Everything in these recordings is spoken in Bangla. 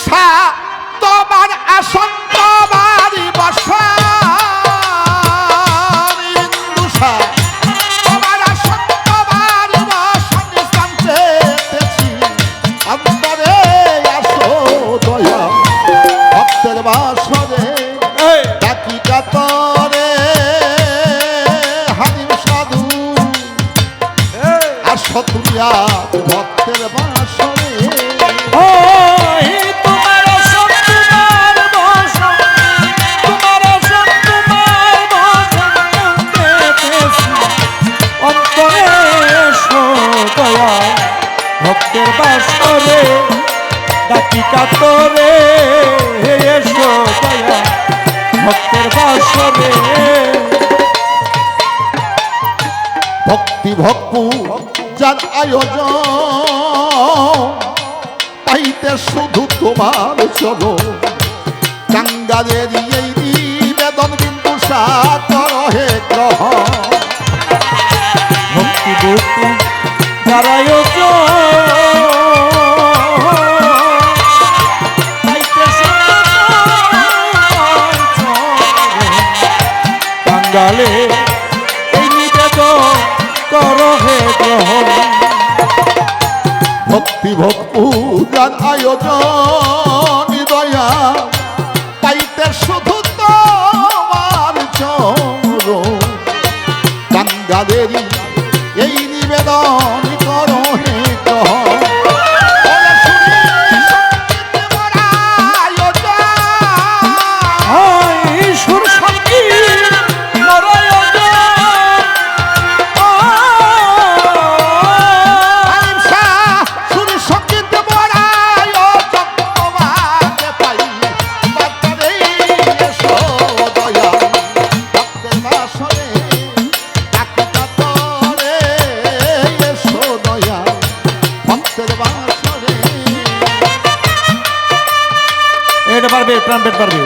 বসা তোমার আসন তোমারই বসা। নিঃশান্তে ভক্তি ভক্তু যার আয়োজন, পাইতে শুধু তোমার চলো চাঙ্গালের এই নিবেদন বিন্দু সাকর হে গ্রহ। ভক্তি ভক্তি যারাই বাঙ্গালে এই যার আয়োজন দয়া পাইতে শুধু তোমার চর চাঙ্গালেরই ট্রাম্পেট পারবে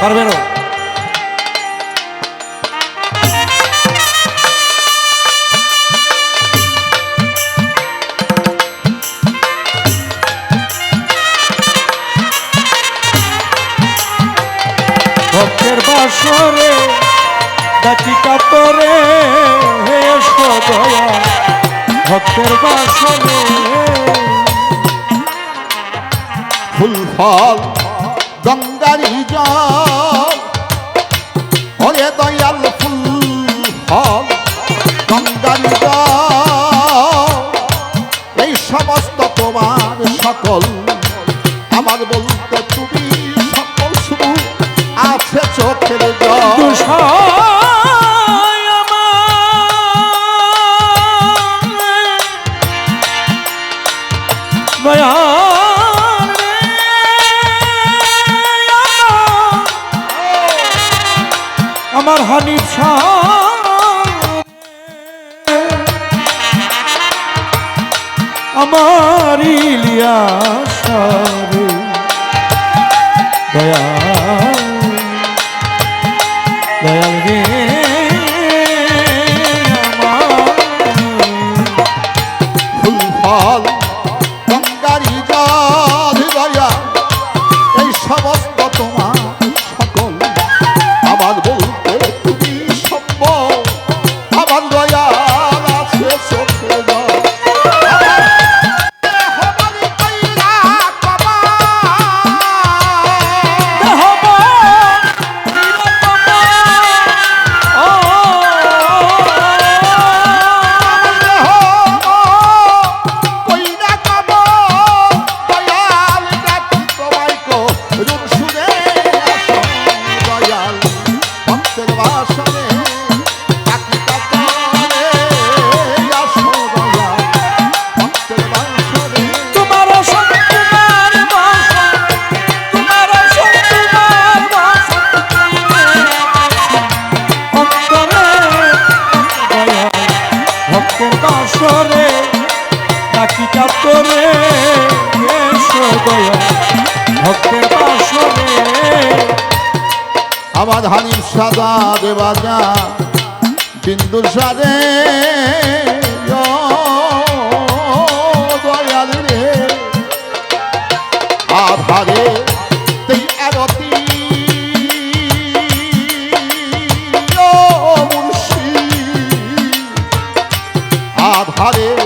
পারবে ভক্তের বাসরে ডাকি কাতরে এসো দয়া ভক্তের বাসরে ফুল ফল গঙ্গারি জল ওরে দয়াল ফুল ফল গঙ্গারি জল। এই সমস্ত তোমার সকল আমার বলতে তুমি সকল শুধু আছে চোখের জল। রে। আমার হানিফ আমার ইলিয়াসারে দয়াল দয়াল সাদা বাজা বিন্দু সাদে দয়াল রে। আধারে আধারে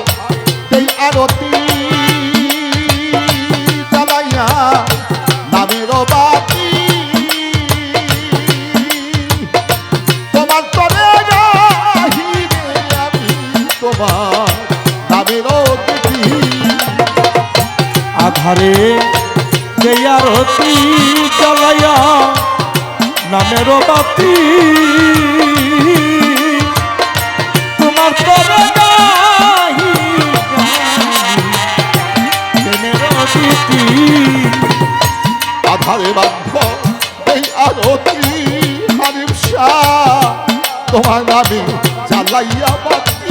আধারে যে আরতি জ্বালাইয়া নামের বাতি তোমার তরে। আধারে বাধ্য এই আরতি হারিম শাহ, তোমার নামে জ্বালাইয়া বাতি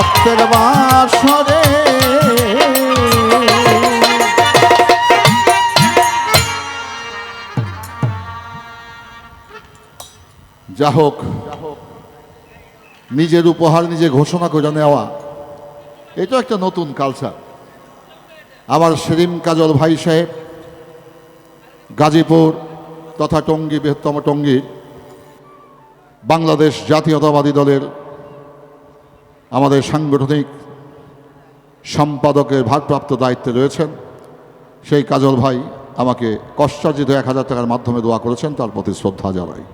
ভক্তের বাসরে। যা হোক, নিজের উপহার নিজে ঘোষণা করে নেওয়া এটা একটা নতুন কালচার আমার সেলিম কাজল ভাই সাহেব, গাজীপুর তথা টঙ্গী, বৃহত্তম টঙ্গী বাংলাদেশ জাতীয়তাবাদী দলের আমাদের সাংগঠনিক সম্পাদকের ভারপ্রাপ্ত দায়িত্বে রয়েছেন। সেই কাজল ভাই আমাকে কষ্টার্জিত এক হাজার টাকার মাধ্যমে দোয়া করেছেন তার প্রতি শ্রদ্ধা জানাই।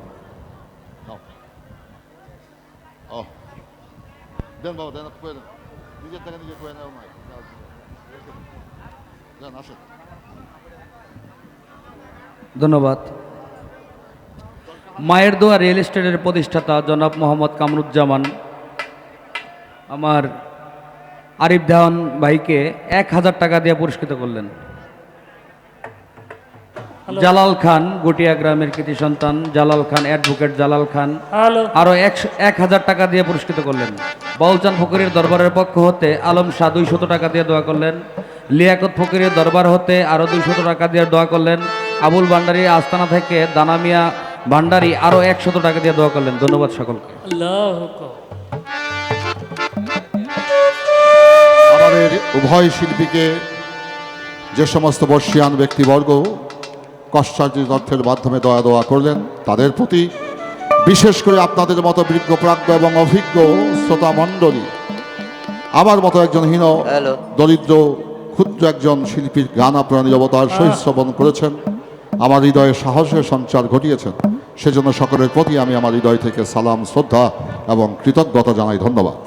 ধন্যবাদ। মায়ের দোয়া রিয়েল এস্টেটের প্রতিষ্ঠাতা জনাব মোহাম্মদ কামরুজ্জামান আমার আরিফ দেওয়ান ভাইকে এক হাজার টাকা দিয়ে পুরস্কৃত করলেন। জালাল খান গটিয়া গ্রামের কৃতি সন্তান জালাল খান অ্যাডভোকেট জালাল খান আরও এক হাজার টাকা দিয়ে পুরস্কৃত করলেন। বাউলচান ফকিরের দরবারের পক্ষ হতে আলম শাহ দুইশত টাকা দিয়ে দোয়া করলেন। লিয়াকত ফকিরের দরবার হতে আরও দুইশত টাকা দিয়ে দোয়া করলেন। আবুল ভান্ডারী আস্তানা থেকে দানামিয়া ভান্ডারি আরও একশত টাকা দিয়ে দোয়া করলেন। ধন্যবাদ সকলকে। আল্লাহ আমাদের উভয় শিল্পীকে যে সমস্ত বর্ষিয়ান ব্যক্তিবর্গ কষ্টার্জিত অর্থের মাধ্যমে দয়া দোয়া করলেন তাদের প্রতি বিশেষ করে আপনাদের মতো বিজ্ঞ প্রাজ্ঞ এবং অভিজ্ঞ শ্রোতা মণ্ডলী আমার মতো একজন হীন দরিদ্র ক্ষুদ্র একজন শিল্পীর গান আপনারা নিরবতার সহিত শ্রবণ করেছেন আমার হৃদয়ে সাহসের সঞ্চার ঘটিয়েছেন সেজন্য সকলের প্রতি আমি আমার হৃদয় থেকে সালাম শ্রদ্ধা এবং কৃতজ্ঞতা জানাই ধন্যবাদ।